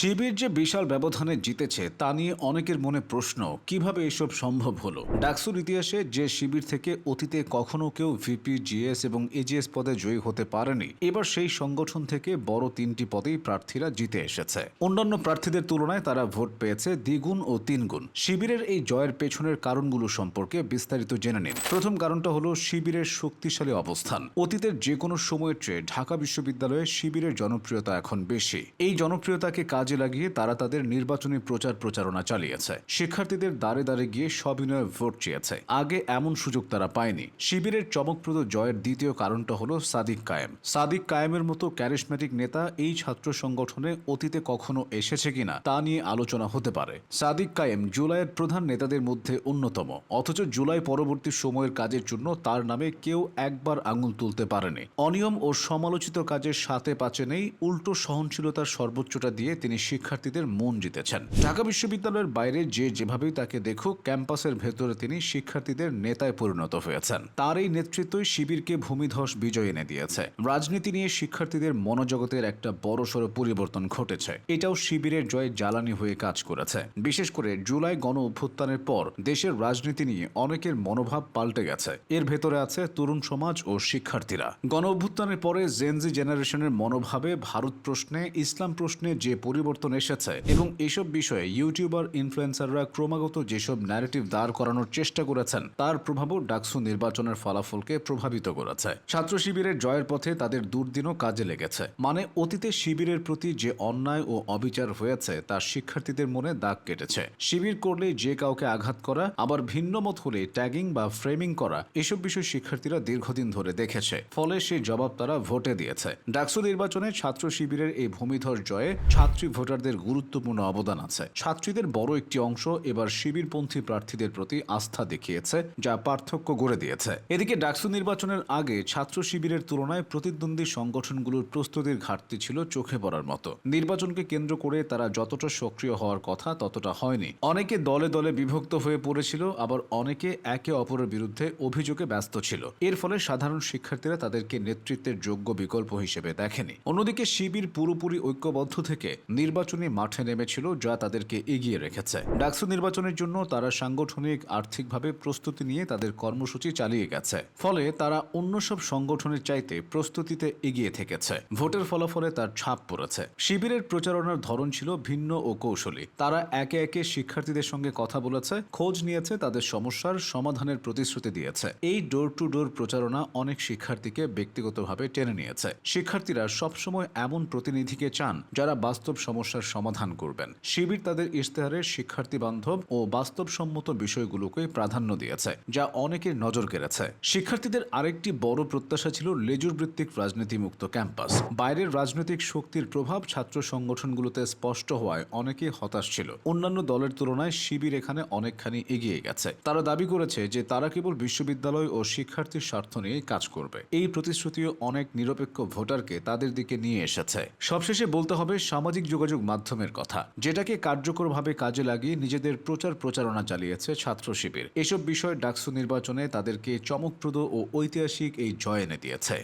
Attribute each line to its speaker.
Speaker 1: শিবির যে বিশাল ব্যবধানে জিতেছে, তা নিয়ে অনেকের মনে প্রশ্ন, কীভাবে এসব সম্ভব হলো? ডাকসুর ইতিহাসে যে শিবির থেকে অতীতে কখনো কেউ ভিপি, জিএস এবং এজিএস পদে জয়ী হতে পারেনি, এবার সেই সংগঠন থেকে বড় তিনটি পদেই প্রার্থীরা জিতে এসেছে। অন্যান্য প্রার্থীদের তুলনায় তারা ভোট পেয়েছে দ্বিগুণ ও তিনগুণ। শিবিরের এই জয়ের পেছনের কারণগুলো সম্পর্কে বিস্তারিত জেনে নিন। প্রথম কারণটা হলো শিবিরের শক্তিশালী অবস্থান। অতীতের যে কোনো সময়ের চেয়ে ঢাকা বিশ্ববিদ্যালয়ে শিবিরের জনপ্রিয়তা এখন বেশি। এই জনপ্রিয়তাকে কাজে লাগিয়ে তারা তাদের নির্বাচনী প্রচার প্রচারণা চালিয়েছে। শিক্ষার্থীদের দ্বারে দ্বারে গিয়ে সবিনয়ে ভোট চেয়েছে। আগে এমন সুযোগ তারা পায়নি। শিবিরের চমকপ্রদ জয়ের দ্বিতীয় কারণটা হলো সাদিক কায়েম। সাদিক কায়েমের মতো ক্যারিসমেটিক নেতা এই ছাত্র সংগঠনে অতীতে কখনো এসেছে কিনা তা নিয়ে আলোচনা হতে পারে। সাদিক কায়েম জুলাইয়ের প্রধান নেতাদের মধ্যে অন্যতম। অথচ জুলাই পরবর্তী সময়ের কাজের জন্য তার নামে কেউ একবার আঙুল তুলতে পারেনি। অনিয়ম ও সমালোচিত কাজের সাথে পাচে নেই উল্টো সহনশীলতার সর্বোচ্চটা দিয়ে তিনি শিক্ষার্থীদের মন জিতেছেন। ঢাকা বিশ্ববিদ্যালয়ের বাইরে যে যেভাবেই তাকে দেখুক, ক্যাম্পাসের ভেতরে তিনি শিক্ষার্থীদের নেতায় পরিণত হয়েছেন। তার এই নেতৃত্বই শিবিরকে ভূমিধস বিজয় এনে দিয়েছে। রাজনীতি নিয়ে শিক্ষার্থীদের মনোজগতের একটা বড়সড় পরিবর্তন ঘটেছে। এটাও শিবিরের জয় জ্বালানি হয়ে কাজ করেছে। বিশেষ করে জুলাই গণ অভ্যুত্থানের পর দেশের রাজনীতি নিয়ে অনেকের মনোভাব পাল্টে গেছে। এর ভেতরে আছে তরুণ সমাজ ও শিক্ষার্থীরা। গণ অভ্যুত্থানের পরে জেনজি জেনারেশনের মনোভাবে ভারত প্রশ্নে, ইসলাম প্রশ্নে যে পরিবর্তন এসেছে এবং এসব বিষয়ে ইউটিউবার, ইনফ্লুয়েন্সাররা ক্রমাগত যেসব ন্যারেটিভ দাঁড় করানোর চেষ্টা করেছেন, তার প্রভাবও ডাকসু নির্বাচনের ফলাফলকে প্রভাবিত করেছে। ছাত্র শিবিরের জয়ের পথে তাদের দুর্দিনও কাজে লেগেছে। মানে অতীতে শিবিরের প্রতি যে অন্যায় ও অবিচার হয়েছে তা শিক্ষার্থীদের মনে দাগ কেটেছে। শিবির করলে যে কাউকে আঘাত করা, আবার ভিন্ন মত হলে ট্যাগিং বা ফ্রেমিং করা, এসব বিষয় শিক্ষার্থীরা দীর্ঘদিন ধরে দেখেছে। ফলে সেই জবাব তারা ভোটে দিয়েছে। ডাকসু নির্বাচনে ছাত্র শিবিরের এই ভূমিধর জয়ে ছাত্রী ভোটারদের গুরুত্বপূর্ণ অবদান আছে। ছাত্রীদের বড় একটি অংশ এবার শিবিরপন্থী প্রার্থীদের প্রতি আস্থা দেখিয়েছে, যা পার্থক্য গড়ে দিয়েছে। এদিকে ডাকসু নির্বাচনের আগে ছাত্র শিবিরের তুলনায় প্রতিদ্বন্দ্বী সংগঠনগুলোর প্রস্তুতির ঘাটতি ছিল চোখে পড়ার মতো। নির্বাচনকে কেন্দ্র করে তারা যতটা সক্রিয় হওয়ার কথা ততটা হয়নি। অনেকে দলে দলে বিভক্ত হয়ে পড়েছিল, আবার অনেকে একে অপরের বিরুদ্ধে অভিযোগে ব্যস্ত ছিল। এর ফলে সাধারণ শিক্ষার্থীরা তাদেরকে নেতৃত্বের যোগ্য বিকল্প হিসেবে দেখেনি। অন্যদিকে শিবির পুরোপুরি ঐক্যবদ্ধ থেকে নির্বাচনী মাঠে নেমেছিল, যা তাদেরকে এগিয়ে রেখেছে। ডাকসু নির্বাচনের জন্য তারা সাংগঠনিক আর্থিকভাবে প্রস্তুতি নিয়ে তাদের কর্মসূচি চালিয়ে গেছে। ফলে তারা অন্য সব সংগঠনের চাইতে প্রস্তুতিতে এগিয়ে থেকেছে। ভোটের ফলাফলে তার ছাপ পড়েছে। শিবিরের প্রচারণার ধরন ছিল ভিন্ন ও কৌশলী। তারা একে একে শিক্ষার্থীদের সঙ্গে কথা বলেছে, খোঁজ নিয়েছে, তাদের সমস্যার সমাধানের প্রতিশ্রুতি দিয়েছে। এই ডোর টু ডোর প্রচারণা অনেক শিক্ষার্থীকে ব্যক্তিগতভাবে টেনে নিয়েছে। শিক্ষার্থীরা সবসময় এমন প্রতিনিধিকে চান যারা বাস্তব সমস্যার সমাধান করবেন। শিবির তাদের ইশতেহারে শিক্ষার্থী বান্ধব ও বাস্তবসম্মত বিষয়গুলোকে প্রাধান্য দিয়েছে, যা অনেকের নজর কেড়েছে। শিক্ষার্থীদের আরেকটি বড় প্রত্যাশা ছিল লেজুর ভিত্তিক রাজনীতিমুক্ত ক্যাম্পাস। বাইরের রাজনৈতিক শক্তির প্রভাব ছাত্র সংগঠনগুলোতে স্পষ্ট হওয়ায় অনেকে হতাশ ছিল। অন্যান্য দলের তুলনায় শিবির এখানে অনেকখানি এগিয়ে গেছে। তারা দাবি করেছে যে তারা কেবল বিশ্ববিদ্যালয় ও শিক্ষার্থীর স্বার্থ নিয়ে কাজ করবে। এই প্রতিশ্রুতিও অনেক নিরপেক্ষ ভোটারকে তাদের দিকে নিয়ে এসেছে। সবশেষে বলতে হবে, সামাজিক যোগাযোগ মাধ্যমের কথা, যেটাকে কার্যকরভাবে কাজে লাগিয়ে নিজেদের প্রচার প্রচারণা চালিয়েছে ছাত্র শিবির। এসব বিষয় ডাকসু নির্বাচনে তাদেরকে চমকপ্রদ ও ঐতিহাসিক এই জয় এনে দিয়েছে।